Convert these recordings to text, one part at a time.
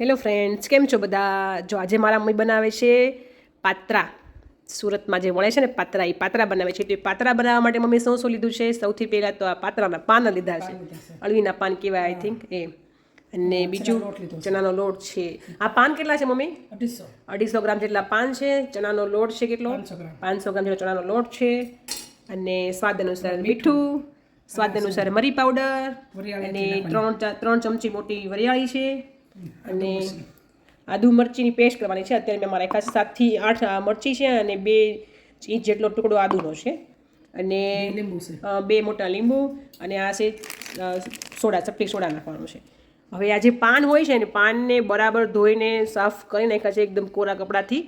Hello friends કેમ છો બધા? જો આજે મારા મમ્મી બનાવે છે પાત્રા. સુરતમાં જે મળે છે ને પાત્રા એ પાત્રા બનાવે છે. તો એ પાત્રા બનાવવા માટે મમ્મી શું શું લીધું છે? સૌથી પહેલાં તો આ પાત્રાના પાન લીધા છે. અળવીના પાન કહેવાય આઈ થિંક એ. અને બીજું ચણાનો લોટ છે. આ પાન કેટલા છે મમ્મી? અઢીસો. અઢીસો ગ્રામ જેટલા પાન છે. ચણાનો લોટ છે કેટલો? પાંચસો ગ્રામ. જેટલો ચણાનો લોટ છે. અને સ્વાદ અનુસાર મીઠું. સ્વાદ અનુસાર મરી પાવડર અને ત્રણ ત્રણ ચમચી મોટી વરિયાળી છે. અને આદુ મરચીની પેસ્ટ કરવાની છે. અત્યારે મેં મારા ખાસ સાતથી આઠ મરચી છે અને બે ઇંચ જેટલો ટુકડો આદુનો છે. અને લીંબુ છે. બે મોટા લીંબુ અને આ છે સોડા ચપટી સોડા નાખવાનું છે. હવે આ જે પાન હોય છે ને પાનને બરાબર ધોઈને સાફ કરી નાખ્યા છે એકદમ કોરા કપડાથી.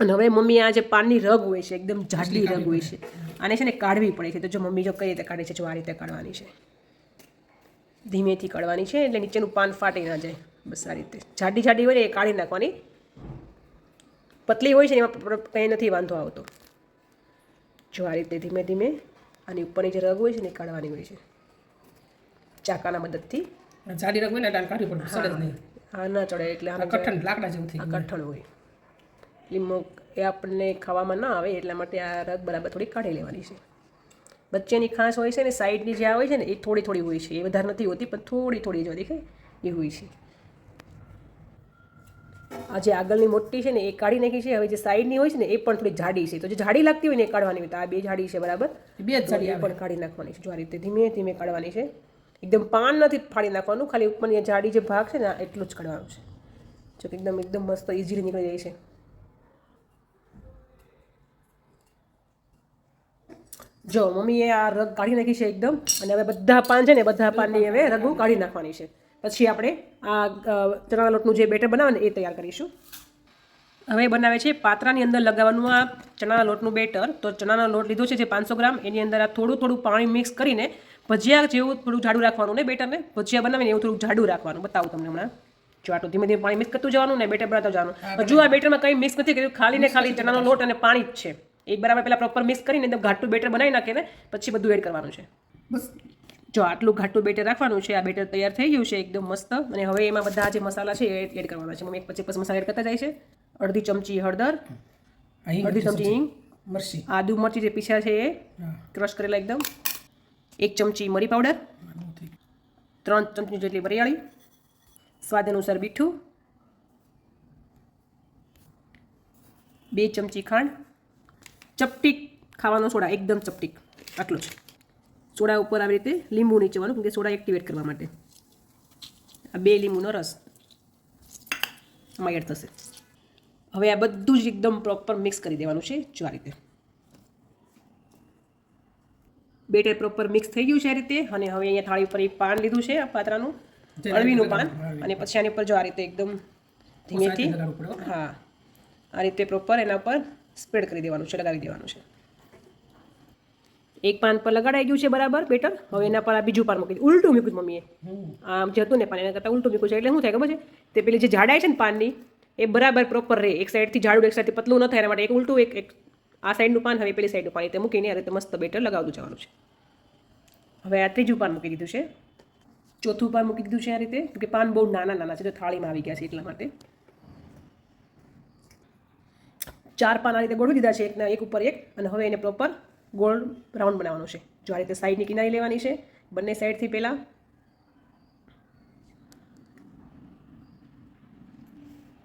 અને હવે મમ્મી આ જે પાનની રગ હોય છે એકદમ જાડી રગ હોય છે. આને છે ને કાઢવી પડે છે. તો જો મમ્મી જો કઈ રીતે કાઢે છે જો આ રીતે કાઢવાની છે. ધીમેથી કાઢવાની છે એટલે નીચેનું પાન ફાટી ના જાય. બસ આ રીતે. જાડી જાડી હોય ને એ કાઢી નાખવાની. પતલી હોય છે ને એમાં કંઈ નથી વાંધો આવતો. જો આ રીતે ધીમે ધીમે આની ઉપરની જે રગ હોય છે ને એ કાઢવાની હોય છે. ચાકાના મદદથી. જાડી રગ હોય ને એટલે કાઢવી પડે સડે નહીં. આ ના ચડે એટલે આ કઠણ લાકડા જેવું થઈ કઠણ હોય. લીમો એ આપણને ખાવામાં ના આવે એટલા માટે આ રગ બરાબર થોડી કાઢી લેવાની છે. વચ્ચેની ખાંસ હોય છે ને સાઈડની જે આ હોય છે ને એ થોડી થોડી હોય છે. એ વધારે નથી હોતી પણ થોડી થોડી જો દેખાય? એ હોય છે. આ જે આગળની મોટી છે ને એ કાઢી નાખી છે. હવે જે સાઈડની હોય છે ને એ પણ થોડી જાડી છે. તો જે જાડી લાગતી હોય ને એ કાઢવાની હોય. તો આ બે જાડી છે બરાબર? બે જાડી પણ કાઢી નાખવાની છે. જો આ રીતે ધીમે ધીમે કાઢવાની છે. એકદમ પાન નથી ફાડી નાખવાનું. ખાલી ઉપરની જાડી જે ભાગ છે ને એટલું જ કાઢવાનું છે. જો કે એકદમ એકદમ મસ્ત ઇઝીલી નીકળી જાય છે. જો મમ્મીએ આ રગ કાઢી નાખી છે એકદમ. અને હવે બધા પાન છે ને બધા પાનની હવે રગું કાઢી નાખવાની છે. પછી આપણે આ ચણાના લોટનું જે બેટર બનાવે ને એ તૈયાર કરીશું. હવે બનાવે છે પાત્રાની અંદર લગાવવાનું આ ચણાના લોટનું બેટર. તો ચણાનો લોટ લીધો છે જે પાંચસો ગ્રામ. એની અંદર આ થોડું થોડું પાણી મિક્સ કરીને ભજીયા જેવું થોડું જાડું રાખવાનું ને બેટરને. ભજીયા બનાવીને એવું થોડું જાડું રાખવાનું. બતાવું તમને હમણાં. જો આટલું ધીમે ધીમે પાણી મિક્સ કરતું જવાનું ને બેટર બનાવતું જવાનું. હજુ આ બેટરમાં કંઈ મિક્સ નથી કર્યું ખાલી ને ખાલી ચણાનો લોટ અને પાણી જ છે. એ બરાબર પહેલાં પ્રોપર મિક્સ કરીને એકદમ ઘાટું બેટર બનાવી નાખીને પછી બધું એડ કરવાનું છે. બસ જો આટલું ઘાટું બેટર રાખવાનું છે આ બેટર તૈયાર થઈ ગયું છે એકદમ મસ્ત. અને હવે એમાં બધા જે મસાલા છે એ એડ કરવાના છે. મમ્મી એક પછી પછી મસાલા એડ કરતા જાય છે. અડધી ચમચી હળદર અડધી ચમચી હિંગ મરચી. આદુ મરચી જે પીસા છે એ ક્રશ કરેલા એકદમ. એક ચમચી મરી પાવડર. ત્રણ ચમચી જેટલી વરિયાળી સ્વાદ અનુસાર મીઠું બે ચમચી ખાંડ ચપટીક ખાવાનો સોડા એકદમ ચપટીક આટલું જ. સોડા ઉપર આવી રીતે લીંબુ નીચવાનું કે સોડા એક્ટિવેટ કરવા માટે. આ બે લીંબુનો રસ આમાં એડ થશે. હવે આ બધું જ એકદમ પ્રોપર મિક્સ કરી દેવાનું છે જો આ રીતે. બેટર પ્રોપર મિક્સ થઈ ગયું છે આ રીતે અને હવે અહીંયા થાળી ઉપર એક પાન લીધું છે આ પાત્રાનું અળવીનું પાન અને પછી આની ઉપર જો આ રીતે એકદમ ધીમેથી હો. આ રીતે પ્રોપર એના ઉપર સ્પ્રેડ કરી દેવાનું છે લગાવી દેવાનું છે. એક પાન પર લગાડાઈ ગયું છે બરાબર, બેટર? હવે એના પર આ બીજું પાન મૂકી. ઉલટું મૂક્યું મમ્મીએ. આમ જતું ને પાન, એના કરતાં ઉલટું મૂક્યું છે. એટલે શું થાય ખબર છે? તે પેલી જે જાડાઈ છે ને પાનની, એ બરાબર પ્રોપર રહે. એક સાઈડથી જાડું એક સાઈડથી પતલું ન થાય એના માટે. એક ઉલટું, એક એક, આ સાઈડનું પાન, હવે પેલી સાઈડનું પાન. એ મૂકીને આ રીતે મસ્ત બેટર લગાવતું જવાનું છે. હવે આ ત્રીજું પાન મૂકી દીધું છે. ચોથું પાન મૂકી દીધું છે આ રીતે કે પાન બહુ નાના નાના છે, તો થાળીમાં આવી ગયા છે એટલા માટે. ચાર પાન આ રીતે ગોળવી દીધા છે એકના એક ઉપર એક, અને હવે એને પ્રોપર ગોળ રાઉન્ડ બનાવવાનો છે. જો આ રીતે સાઈડની કિનારી લેવાની છે બંને સાઈડથી પહેલાં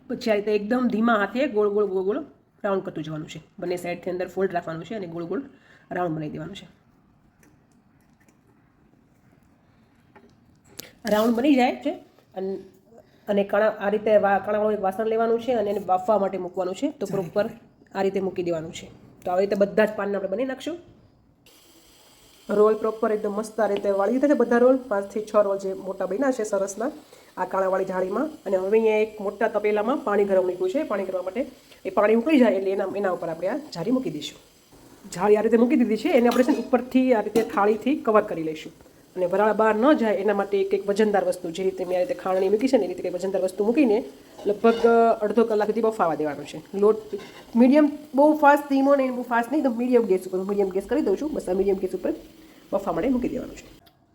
પછી આ રીતે એકદમ ધીમા હાથે ગોળ ગોળ ગોળ ગોળ રાઉન્ડ કરતું જવાનું છે. બંને સાઈડથી અંદર ફોલ્ડ રાખવાનું છે અને ગોળ ગોળ રાઉન્ડ બનાવી દેવાનું છે. રાઉન્ડ બની જાય છે અને અને કણા આ રીતે કણાવાળું એક વાસણ લેવાનું છે અને એને બાફવા માટે મૂકવાનું છે. તો પ્રોપર આ રીતે મૂકી દેવાનું છે. તો આવી રીતે બધા જ પાનને આપણે બની નાખશું. રોલ પ્રોપર એકદમ મસ્ત આ રીતે વાળી દીધા છે બધા રોલ. પાંચથી છ રોલ જે મોટા બન્યા છે સરસના, આ કાણાવાળી જાળીમાં. અને હવે અહીંયા એક મોટા તપેલામાં પાણી ગરમ મૂક્યું છે. પાણી કરવા માટે એ પાણી ઉકળી જાય એટલે એના એના ઉપર આપણે આ જાળી મૂકી દઈશું. જાળી આ રીતે મૂકી દીધી છે. એને આપણે છે ઉપરથી આ રીતે થાળીથી કવર કરી લઈશું. અને વરાળ બહાર ન જાય એના માટે એક એક વજનદાર વસ્તુ જે રીતે મેં આ રીતે ખાંડણી મૂકી છે ને એ રીતે કંઈક વજનદાર વસ્તુ મૂકીને લગભગ અડધો કલાક સુધી બફાવા દેવાનું છે. લોટ મીડિયમ, બહુ ફાસ્ટ ધીમો ને બહુ ફાસ્ટ નહીં, તો મીડિયમ ગેસ ઉપર મીડિયમ ગેસ કરી દઉં છું, બસ આ મીડિયમ ગેસ ઉપર બફા માટે મૂકી દેવાનું છે.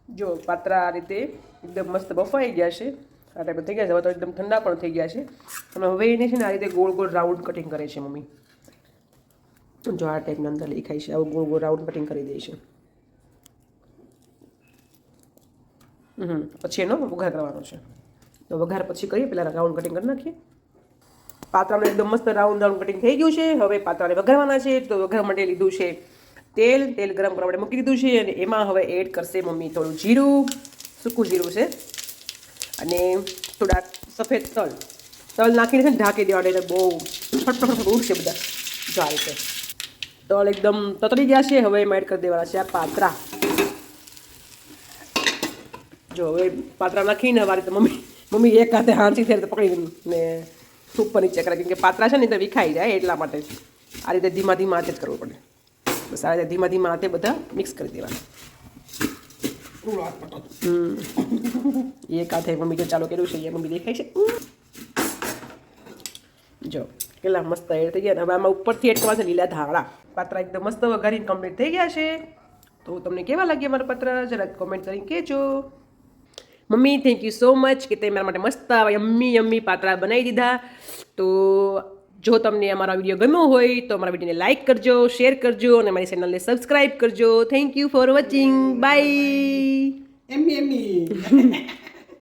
જો પાત્રા આ રીતે એકદમ મસ્ત બફાઈ ગયા છે, આ ટાઈપ થઈ ગયા છે, હવે તો એકદમ ઠંડા પણ થઈ ગયા છે. અને હવે એને છે ને આ રીતે ગોળ ગોળ રાઉન્ડ કટિંગ કરે છે મમ્મી. જો આ ટાઈપની અંદર લેખાય છે, આવું ગોળ ગોળ રાઉન્ડ કટિંગ કરી દે છે. પછી એનો વઘાર કરવાનો છે. તો વઘાર પછી કરીએ પહેલાં રાઉન્ડ કટિંગ કરી નાખીએ. પાત્રાનું એકદમ મસ્ત રાઉન્ડ રાઉન્ડ કટિંગ થઈ ગયું છે. હવે પાત્રાને વઘારવાના છે. તો વઘાર માટે લીધું છે તેલ. તેલ ગરમ કરવા માટે મૂકી દીધું છે અને એમાં હવે એડ કરશે મમ્મી થોડું જીરું. સૂકું જીરું છે. અને થોડાક સફેદ તલ. તલ નાખીને છે ને ઢાંકી દેવા એટલે બહુ ફટફટ ઉડશે બધા. જો આ રીતે. તલ એકદમ તતરી ગયા છે. હવે એમાં એડ કરી દેવાના છે આ પાત્રા. જો હવે પાત્રા નાખીને હવે તો મમ્મી મમ્મી એક હાથે હાંચી થઈ રીતે પકડી ને ઉપર નીચે કરે. કેમ કે પાત્રા છે ને તો વિખાઈ જાય એટલા માટે આ રીતે ધીમા ધીમા હાથે જ કરવું પડે. બસ આ રીતે ધીમા ધીમા હાથે બધા મિક્સ કરી દેવાના. હાથ એક હાથે મમ્મી જો ચાલુ કર્યું છે એ મમ્મી દેખાય છે. જો કેટલા મસ્ત એડ થઈ ગયા હવે આમાં ઉપરથી એડ કરવા છે લીલા ધાણા. પાત્રા એકદમ મસ્ત વઘારીને કમ્પ્લીટ થઈ ગયા છે. તો તમને કેવા લાગ્યા મારા પત્ર? જરાક કોમેન્ટ કરીને કહેજો. Mummy thank you so much કે તે મારા માટે મસ્ત યમ્મી યમ્મી પાત્રા બનાવી દીધા. તો જો તમને અમારા વીડિયો ગમ્યો હોય, તો અમારા વિડીયોને લાઇક કરજો શેર કરજો અને મારી ચેનલને સબસ્ક્રાઈબ કરજો. Thank you for watching bye એમની એમની